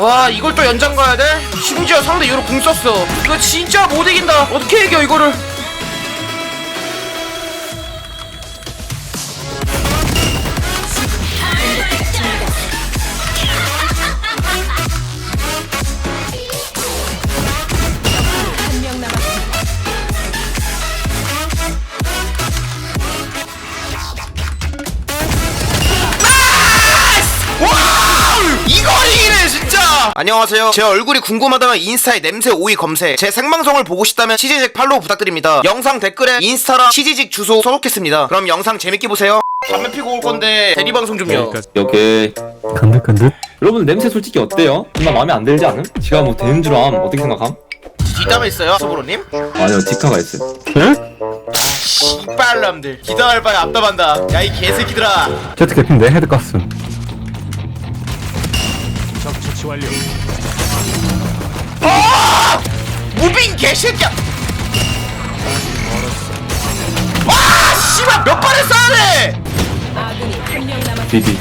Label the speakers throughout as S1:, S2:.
S1: 와 이걸 또 연장 가야 돼? 심지어 상대 요로 궁 썼어. 이거 진짜 못 이긴다. 어떻게 이겨 이거를 안녕하세요. 제 얼굴이 궁금하다면 인스타에 냄새 오이 검색 제 생방송을 보고 싶다면 치지직 팔로우 부탁드립니다. 영상 댓글에 인스타랑 치지직 주소 써놓겠습니다. 그럼 영상 재밌게 보세요. 담배 피고 올 건데 대리 방송 좀요.
S2: 여기
S3: 근득근득
S2: 여러분 냄새 솔직히 어때요? 정말 마음에 안 들지 않음? 지가 뭐 되는 줄 암 어떻게 생각함?
S1: 뒷담에 있어요 소보로님?
S2: 아니요 디카가 있어요.
S1: 씨발람들. 기다할 바에 앞담한다. 야 이 개새끼들아.
S3: 제트 개핀데 헤드 가스
S1: 어! 무빙 개새끼야! 와 씨발 몇 발을 쏴야 돼!
S4: 아군이 한 명 남았습니다.
S2: 비비.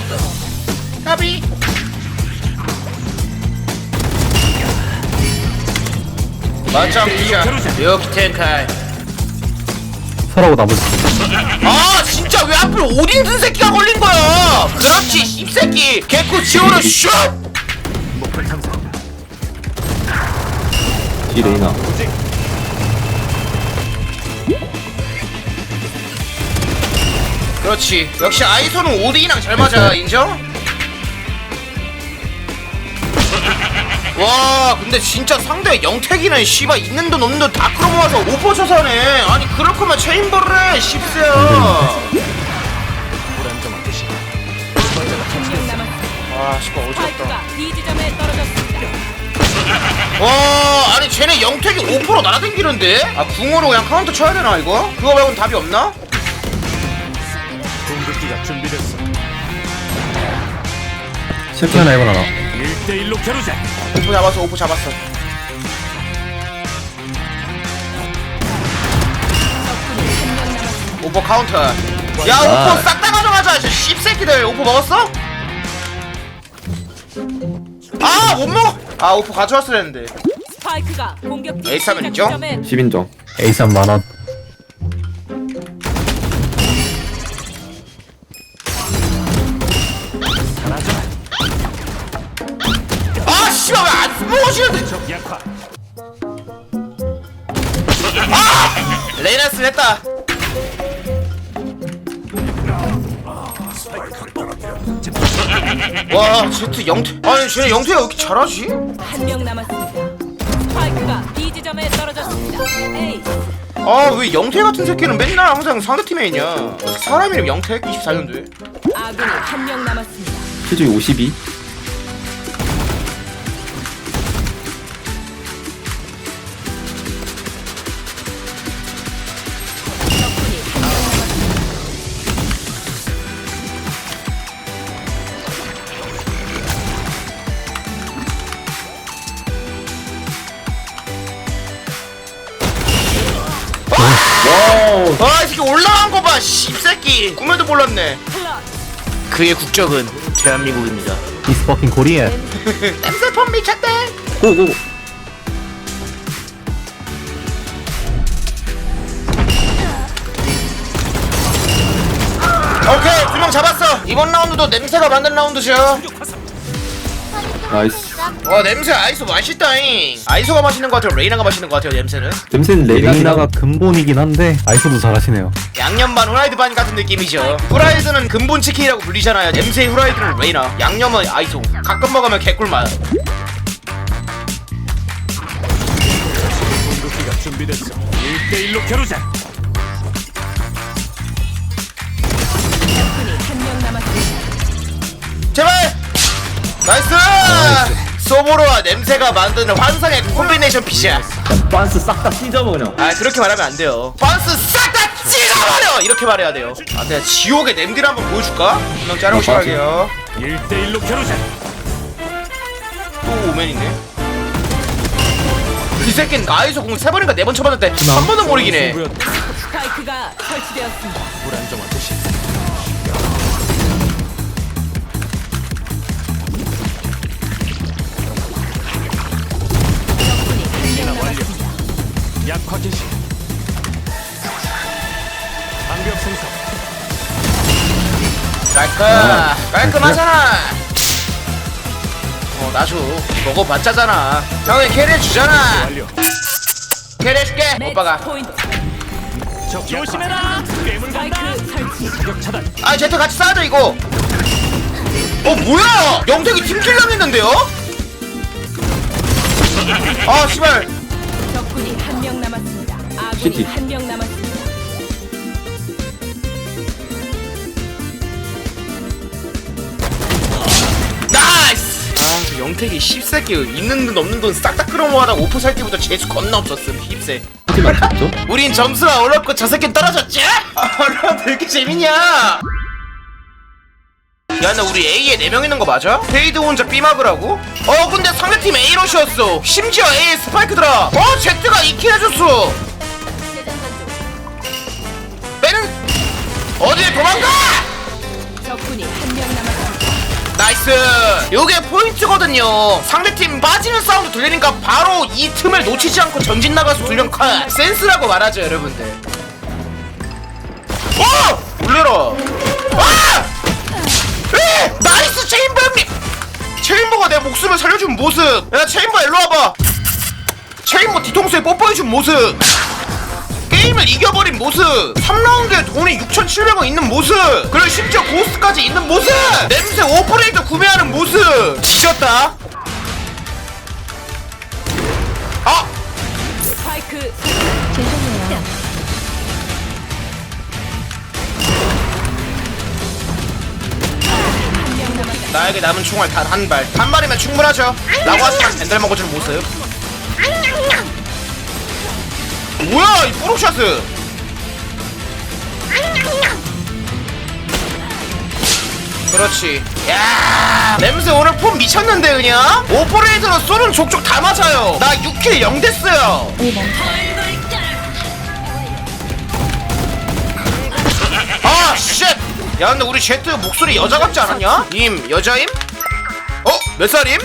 S1: 까비. 맞짱 피자 여기 텐카이
S3: 설하고 나머지.
S1: 아 진짜 왜 하필 오딘 든 새끼가 걸린 거야? 그렇지 씹새끼. 개코 지오르 슛
S2: 디 레이나.
S1: 그렇지. 역시 아이소는 오딘이랑 잘 맞아 인정? 와 근데 진짜 상대 영택이는 씨발 있는 돈 없는 돈 다 끌어모아서 오퍼 쳐사네. 아니 그럴 거면 체인버를 해 씹새야 아 씨발 어지럽다
S4: 스파이크가 B 지점에 떨어졌습니다.
S1: 와 아니 쟤네 영택이 5% 날아댕기는데? 아 궁으로 그냥 카운터 쳐야 되나 이거? 그거 말고는 답이 없나?
S5: 공격기가 준비됐어.
S3: 셰프 하나 이건 하나
S5: 1대1로 겨루자.
S1: 오프 잡았어 오프 잡았어. 오퍼 카운터 야 오퍼 싹 다 가져가자 저 씹새끼들 오퍼 먹었어? 아 못 먹어! 아 오퍼 가져왔어야 했는데.
S4: 스파이크가 공격기
S1: 에이스 하면 있죠?
S4: 지점에
S2: 10인정.
S3: 에이스 한 만원.
S1: 아 씨발 왜안
S5: 약화.
S1: 아! 레이나스 했다 와 제트 영태 아니 쟤네 영태가 왜 이렇게 잘하지?
S4: 한 명 남았습니다. 스파이크가 B 지점에 떨어졌습니다. 에이스
S1: 아왜 영태 같은 새끼는 맨날 항상 상대팀에 있냐 사람 이름 영태 24년도에
S4: 아군이 한 명 남았습니다.
S2: 킬조이 52
S1: 씹새끼. 꿈에도 몰랐네. 그의 국적은 대한민국입니다.
S3: 이스 버킹 코리아
S1: 엠셀폰 미쳤대.
S2: 고고
S1: 오케이, 두 명 잡았어. 이번 라운드도 냄새가 만든 라운드죠.
S2: 나이스
S1: 와, 냄새 아이소 맛있다잉. 아이소가 맛있는 것 같아요. 레이나가 맛있는 것 같아요, 냄새는.
S2: 냄새는
S3: 레이나가
S2: 레이나가
S3: 근본이긴 한데 아이소도 잘하시네요
S1: 양념 반, 후라이드 반 같은 느낌이죠. 후라이드는 근본 치킨이라고 불리잖아요. 냄새 후라이드는 레이나, 양념은 아이소. 가끔 먹으면 개꿀맛.
S5: 공격기가 준비됐어. 1대1로 겨루자.
S1: 제발! 나이스! 소보로와 냄새가 만드는 환상의 콤비네이션 핏이야.
S2: 빤스 싹 다 찢어버 그냥
S1: 아 그렇게 말하면 안 돼요 반스 싹 다 찢어버려 이렇게 말해야 돼요 아 내가 지옥의 냄새를 한번 보여줄까? 한명 자르고 시작할게요
S5: 1대1로 겨루자.
S1: 또 오맨이네 이 새끼는 아이소 공세 번인가 네 번 쳐봤는데 한 번도 못 이기네
S5: 승부였다.
S4: 스파이크가 설치되었습니다.
S5: 불안정한 도시. 확인 시. 방벽 생성.
S1: 깔끔 깔끔하잖아. 어 나줘 먹어봤자잖아. 형이 캐리 주잖아.
S5: 완료.
S1: 캐리 해줄게 오빠가.
S5: 적 조심해라. 괴물 간다. 사격 차단.
S1: 아 제트 같이 싸자 이거. 어 뭐야? 영택이 팀킬랑 했는데요? 아 씨발
S4: 적군이 한 명 남았습니다. 아군이 한명 남았습니다.
S1: 나이스 아 저 영택이 씹새끼 있는 돈 없는 돈 싹 다 끌어모아다 오프 살 때부터 재수 겁나 없었음 힙새? 우린 점수가 올랐고 저 새끼 떨어졌지? 아, 되게 재밌냐? 야, 근데 우리 A에 4명 있는 거 맞아? 페이드 혼자 B 막으라고? 어, 근데 상대팀 A러시였어. 심지어 A에 스파이크더라. 어, Z가 2킬 해줬어. 빼는, 어디 도망가!
S4: 적군이 한 명 남았습니다.
S1: 나이스! 요게 포인트거든요. 상대팀 빠지는 사운드 들리니까 바로 이 틈을 놓치지 않고 전진 나가서 돌려 컷! 센스라고 말하죠, 여러분들. 어! 놀래라. 아! 에! 나이스 체인버 형님! 체인버가 내 목숨을 살려준 모습! 야, 체인버 일로 와봐! 체인버 뒤통수에 뽀뽀해준 모습! 게임을 이겨버린 모습 3라운드에 돈이 6,700원 있는 모습 그리고 심지어 고스트까지 있는 모습 냄새 오퍼레이터 구매하는 모습 지졌다 나에게 남은 총알 단 한 발. 한 발이면 충분하죠. 라고 하지만 밴들 먹어주는 모습. 뭐야 이 뽀록샷은. 그렇지. 야 냄새 오늘 폼 미쳤는데 그냥? 오퍼레이터는 쏘는 족족 다 맞아요. 나 6킬 0 됐어요. 아 쉣! 야 근데 우리 제트 목소리 여자 같지 않았냐? 님 여자임? 어? 몇 살임?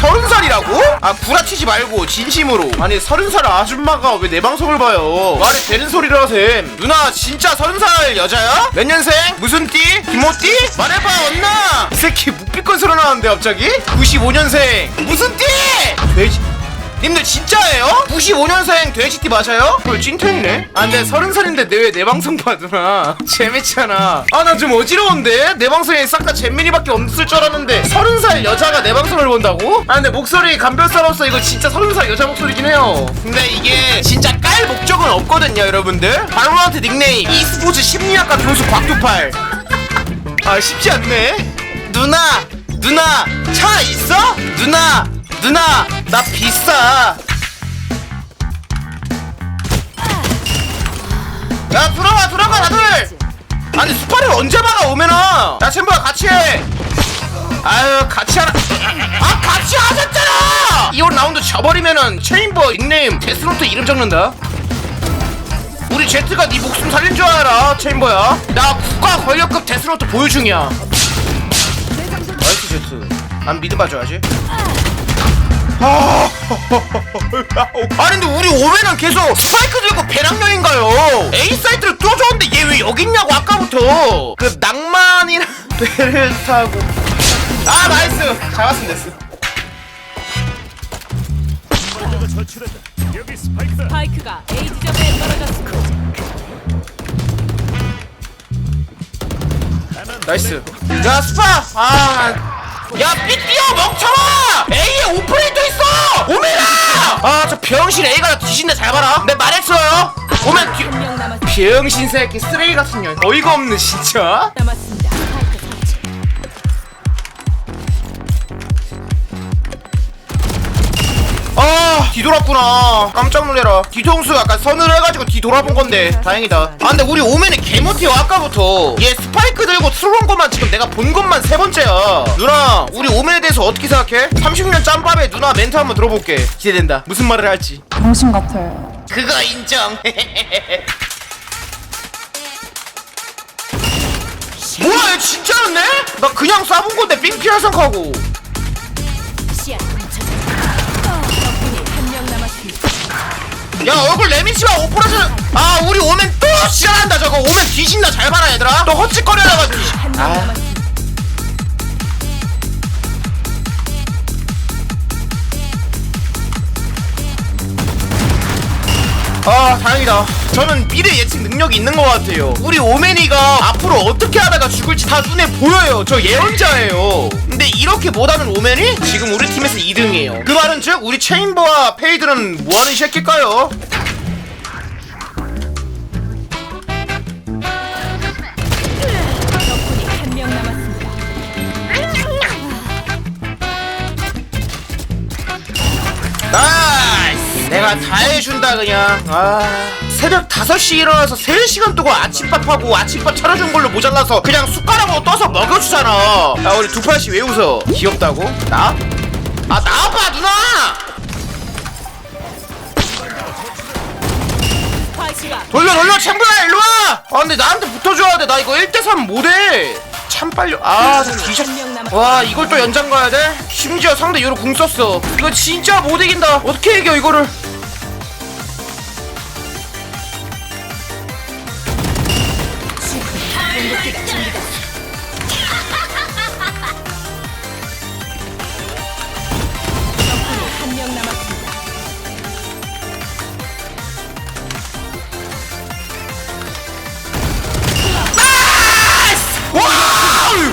S1: 서른 살이라고? 아 구라치지 말고 진심으로 아니 서른 살 아줌마가 왜 내 방송을 봐요 말이 되는 소리를 하셈 누나 진짜 서른 살 여자야? 몇 년생? 무슨 띠? 김호띠? 말해봐 언나 이 새끼 묵비권 소리 나는데 갑자기? 95년생 무슨 띠? 돼지 님들 진짜예요? 95년생 돼지띠 맞아요? 헐 찐텐이네 아 근데 서른 살인데 내 왜 내 방송 봐 누나 재밌잖아 아 나 좀 어지러운데? 내 방송에 싹 다 잼민이밖에 없을 줄 알았는데 서른 살 여자가 내 방송을 본다고? 아 근데 목소리 감별사로서 이거 진짜 서른 살 여자 목소리긴 해요 근데 이게 진짜 깔 목적은 없거든요 여러분들 바로한테 닉네임 e스포츠 심리학과 교수 곽두팔 아 쉽지 않네 누나 누나 차 있어? 누나 누나 나 비싸. 야 들어가 들어가 다들. 아니 스파를 언제 막아 오면은? 야 챔버야 같이 해. 아유 같이 하라. 아 같이 하셨잖아! 이번 라운드 져버리면은 체인버 닉네임 데스노트 이름 적는다. 우리 제트가 네 목숨 살린 줄 알아 체인버야. 나 국가 권력급 데스노트 보유 중이야 나이스 제트. 난 믿음 봐줘야지 아, 아니 근데 우리 오면은 계속 스파이크 들고 배낭여인가요. A 사이트를 뚫어줬는데 얘 왜 여기 있냐고 아까부터. 그 낭만이랑 배를 타고. 아 나이스. 잘 왔으면 됐어.
S5: 여기 스파이크다
S4: 스파이크가 A 지점에 떨어졌습니다.
S1: 나이스. 야 스파! 아 야 삐띠어 멍청아! A에 오퍼레이터 있어! 오메라! 아저 병신 A가 뒤진데 잘 봐라. 내 말했어요. 오면 뒤. 병신 새끼 쓰레기 같은 년. 어이가 없는 진짜.
S4: 남았습니다.
S1: 아 뒤돌았구나. 깜짝 놀래라. 뒤통수 약간 선을 해가지고 뒤돌아본 건데. 다행이다. 아 근데 우리 오면이 개못해요 아까부터. 얘 스파이크 들고 트롤온 것만 지금 내가 본 것만 세 번째야. 누나 우리 오면에 대해서 어떻게 생각해? 30년 짬밥에 누나 멘트 한번 들어볼게. 기대된다. 무슨 말을 할지.
S6: 당신 같아요.
S1: 그거 인정. 뭐야 얘 진짜였네? 나 그냥 쏴본 건데 삥 피할 생각하고
S4: 야
S1: 얼굴 레미치마 5%는 아 우리 오면 또 지랄한다 저거. 오면 뒤진다 잘 봐라 얘들아. 또 헛짓거려다가지고
S4: 한
S1: 아 다행이다. 저는 미래 예측 능력이 있는 것 같아요. 우리 오메니가 앞으로 어떻게 하다가 죽을지 다 눈에 보여요. 저 예언자예요. 근데 이렇게 못하는 오메니? 지금 우리 팀에서 2등이에요. 그 말은 즉 우리 체인버와 페이드는 뭐하는 새끼일까요?
S4: 다
S1: 해준다 그냥. 아. 새벽 5시 일어나서 3시간 동안 아침밥하고 아침밥 차려준 걸로 모자라서 그냥 숟가락으로 떠서 먹여주잖아. 야 우리 두팔씨 왜 웃어? 귀엽다고? 나? 아 나와봐 누나! 돌려 돌려 챔브야 일로와! 아 근데 나한테 붙어줘야 돼 나 이거 1대3 못해. 참 빨려 아 진짜. 와 이걸 또 연장 가야 돼? 심지어 상대 요로 궁 썼어. 이거 진짜 못 이긴다. 어떻게 이겨 이거를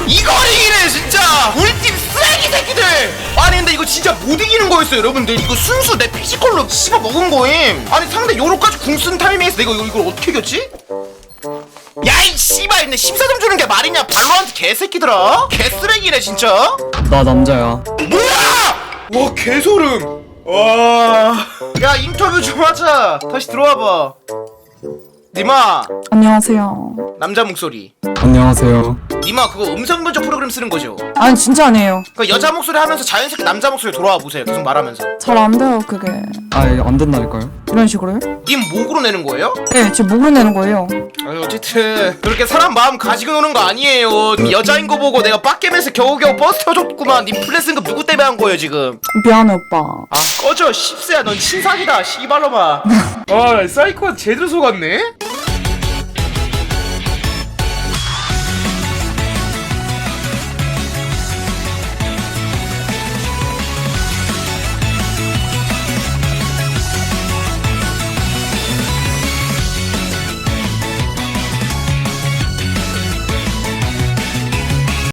S1: 이걸 이기네 진짜 못 이기는 거였어요 여러분들. 이거 순수 내 피지컬로 씹어 먹은 거임. 아니 상대 요로까지 궁 쓴 타이밍에서 내가 이거, 이걸 어떻게 이겼지? 야이 씨발 근데 14점 주는 게 말이냐? 발로한테 개새끼들아. 개쓰레기네 진짜.
S6: 나 남자야.
S1: 뭐야? 와 개소름. 와야 인터뷰 좀 하자. 다시 들어와봐. 니마.
S7: 안녕하세요.
S1: 남자 목소리.
S6: 안녕하세요.
S1: 니마 그거 음성 변조 프로그램 쓰는 거죠?
S7: 아니 진짜 아니에요.
S1: 그 여자 목소리 하면서 자연스럽게 남자 목소리 돌아와 보세요. 계속 말하면서.
S7: 잘 안 돼요 그게.
S6: 아, 이거 안 된다니까요?
S7: 이런 식으로요?
S1: 님 목으로 내는 거예요?
S7: 네, 제 목으로 내는 거예요.
S1: 아니 어쨌든 그렇게 사람 마음 가지고 노는 거 아니에요. 님 여자인 거 보고 내가 빡겜에서 겨우겨우 버스 태워줬구만. 님 플랫 승급 누구 때문에 한 거예요 지금?
S7: 미안해 오빠.
S1: 아 꺼져 씹새야 넌 신사기다 씨발로마. 아 사이코가 제대로 속았네.